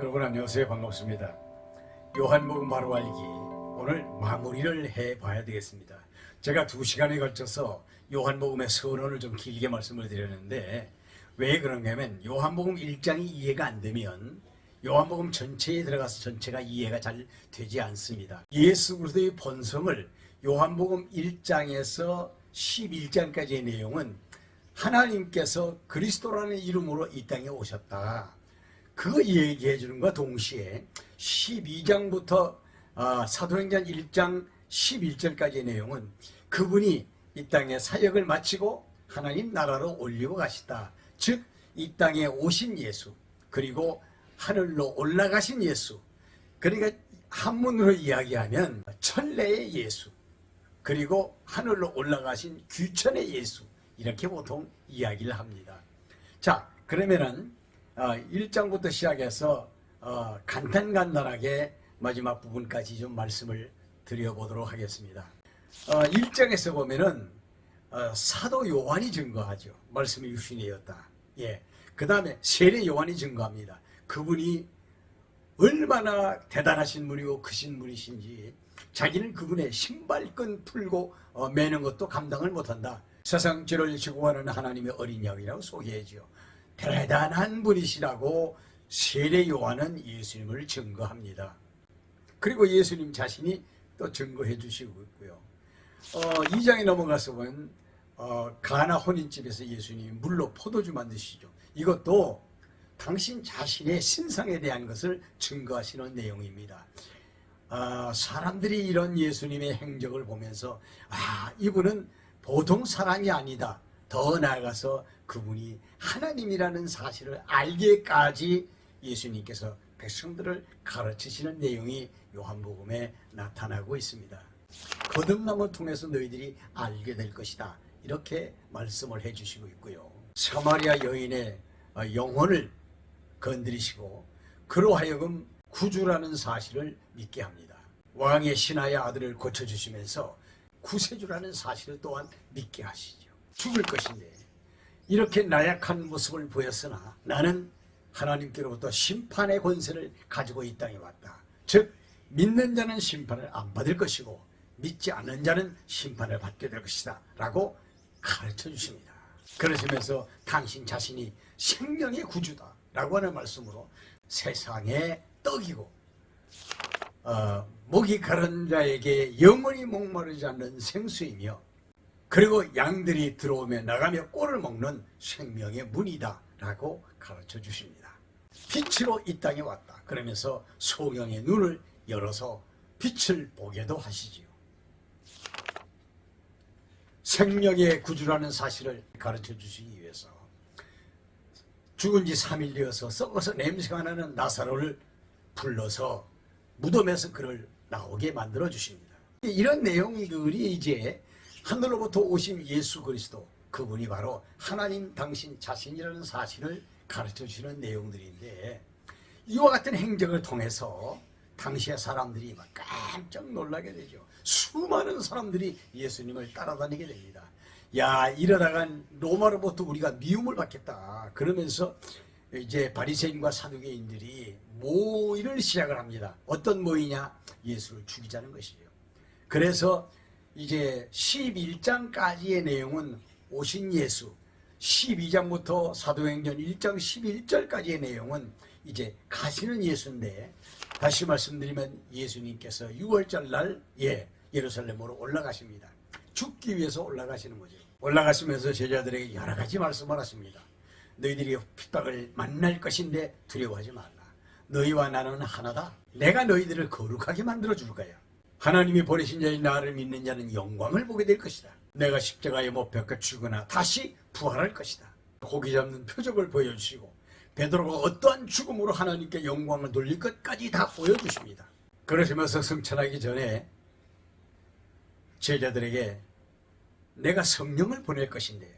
여러분 안녕하세요. 반갑습니다. 요한복음 바로 알기. 오늘 마무리를 해봐야 되겠습니다. 제가 두 시간에 걸쳐서 요한복음의 서론을 좀 길게 말씀을 드렸는데 왜 그런가 하면 요한복음 1장이 이해가 안 되면 요한복음 전체에 들어가서 전체가 이해가 잘 되지 않습니다. 예수 그리스도의 본성을 요한복음 1장에서 11장까지의 내용은 하나님께서 그리스도라는 이름으로 이 땅에 오셨다 그 얘기해 주는 것과 동시에 12장부터 아, 사도행전 1장 11절까지의 내용은 그분이 이 땅에 사역을 마치고 하나님 나라로 올리고 가시다. 즉, 이 땅에 오신 예수, 그리고 하늘로 올라가신 예수. 그러니까 한문으로 이야기하면 천래의 예수, 그리고 하늘로 올라가신 귀천의 예수. 이렇게 보통 이야기를 합니다. 자, 그러면은 어, 1장부터 시작해서 어, 간단간단하게 마지막 부분까지 좀 말씀을 드려보도록 하겠습니다. 어, 1장에서 보면은 어, 사도 요한이 증거하죠. 말씀이 유신이었다. 예. 그 다음에 세례 요한이 증거합니다. 그분이 얼마나 대단하신 분이고 크신 분이신지 자기는 그분의 신발끈 풀고 어, 매는 것도 감당을 못한다. 세상 죄를 지고 가는 하나님의 어린 양이라고 소개해지요. 대단한 분이시라고 세례 요한은 예수님을 증거합니다. 그리고 예수님 자신이 또 증거해 주시고 있고요. 어, 2장에 넘어가서 보면 어, 가나 혼인집에서 예수님이 물로 포도주 만드시죠. 이것도 당신 자신의 신상에 대한 것을 증거하시는 내용입니다. 아, 사람들이 이런 예수님의 행적을 보면서 아 이분은 보통 사람이 아니다. 더 나아가서 그분이 하나님이라는 사실을 알게까지 예수님께서 백성들을 가르치시는 내용이 요한복음에 나타나고 있습니다. 거듭남을 통해서 너희들이 알게 될 것이다. 이렇게 말씀을 해주시고 있고요. 사마리아 여인의 영혼을 건드리시고 그로 하여금 구주라는 사실을 믿게 합니다. 왕의 신하의 아들을 고쳐주시면서 구세주라는 사실을 또한 믿게 하시죠. 죽을 것인데 이렇게 나약한 모습을 보였으나 나는 하나님께로부터 심판의 권세를 가지고 이 땅에 왔다. 즉 믿는 자는 심판을 안 받을 것이고 믿지 않는 자는 심판을 받게 될 것이다. 라고 가르쳐 주십니다. 그러시면서 당신 자신이 생명의 구주다. 라고 하는 말씀으로 세상의 떡이고 어, 목이 가른 자에게 영원히 목마르지 않는 생수이며 그리고 양들이 들어오며 나가며 꼴을 먹는 생명의 문이다 라고 가르쳐 주십니다. 빛으로 이 땅에 왔다. 그러면서 소경의 눈을 열어서 빛을 보게도 하시지요. 생명의 구주라는 사실을 가르쳐 주시기 위해서 죽은 지 3일 되어서 썩어서 냄새가 나는 나사로를 불러서 무덤에서 그를 나오게 만들어 주십니다. 이런 내용들이 이제 하늘로부터 오신 예수 그리스도 그분이 바로 하나님 당신 자신이라는 사실을 가르쳐 주시는 내용들인데 이와 같은 행적을 통해서 당시의 사람들이 막 깜짝 놀라게 되죠. 수많은 사람들이 예수님을 따라다니게 됩니다. 야 이러다간 로마로부터 우리가 미움을 받겠다. 그러면서 이제 바리새인과 사두개인들이 모의를 시작을 합니다. 어떤 모의냐? 예수를 죽이자는 것이죠. 그래서 이제 11장까지의 내용은 오신 예수, 12장부터 사도행전 1장 11절까지의 내용은 이제 가시는 예수인데 다시 말씀드리면 예수님께서 6월절 날 예, 예루살렘으로 올라가십니다. 죽기 위해서 올라가시는 거죠. 올라가시면서 제자들에게 여러 가지 말씀을 하십니다. 너희들이 핍박을 만날 것인데 두려워하지 말라. 너희와 나는 하나다. 내가 너희들을 거룩하게 만들어 줄 거야. 하나님이 보내신 자인 나를 믿는 자는 영광을 보게 될 것이다. 내가 십자가에 못 박혀 죽거나 다시 부활할 것이다. 고기 잡는 표적을 보여주시고 베드로가 어떠한 죽음으로 하나님께 영광을 돌릴 것까지 다 보여주십니다. 그러시면서 승천하기 전에 제자들에게 내가 성령을 보낼 것인데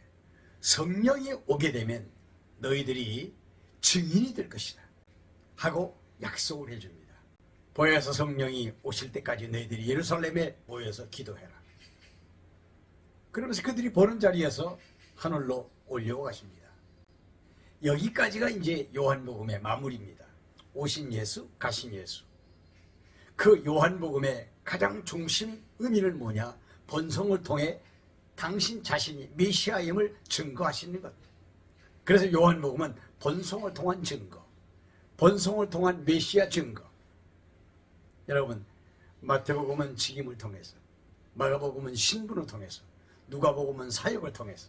성령이 오게 되면 너희들이 증인이 될 것이다. 하고 약속을 해줍니다. 보혜사 성령이 오실 때까지 너희들이 예루살렘에 모여서 기도해라. 그러면서 그들이 보는 자리에서 하늘로 올려가십니다. 여기까지가 이제 요한복음의 마무리입니다. 오신 예수, 가신 예수. 그 요한복음의 가장 중심 의미는 뭐냐? 번성을 통해 당신 자신이 메시아임을 증거하시는 것. 그래서 요한복음은 번성을 통한 증거, 번성을 통한 메시아 증거. 여러분, 마태복음은 직임을 통해서, 마가복음은 신분을 통해서, 누가복음은 사역을 통해서,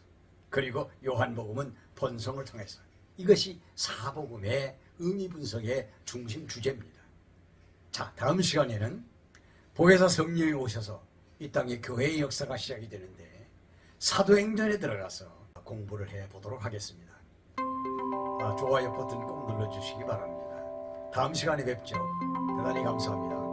그리고 요한복음은 번성을 통해서. 이것이 사복음의 의미 분석의 중심 주제입니다. 자, 다음 시간에는 보혜사 성령이 오셔서 이 땅에 교회의 역사가 시작이 되는데 사도행전에 들어가서 공부를 해 보도록 하겠습니다. 아, 좋아요 버튼 꼭 눌러주시기 바랍니다. 다음 시간에 뵙죠. 대단히 감사합니다.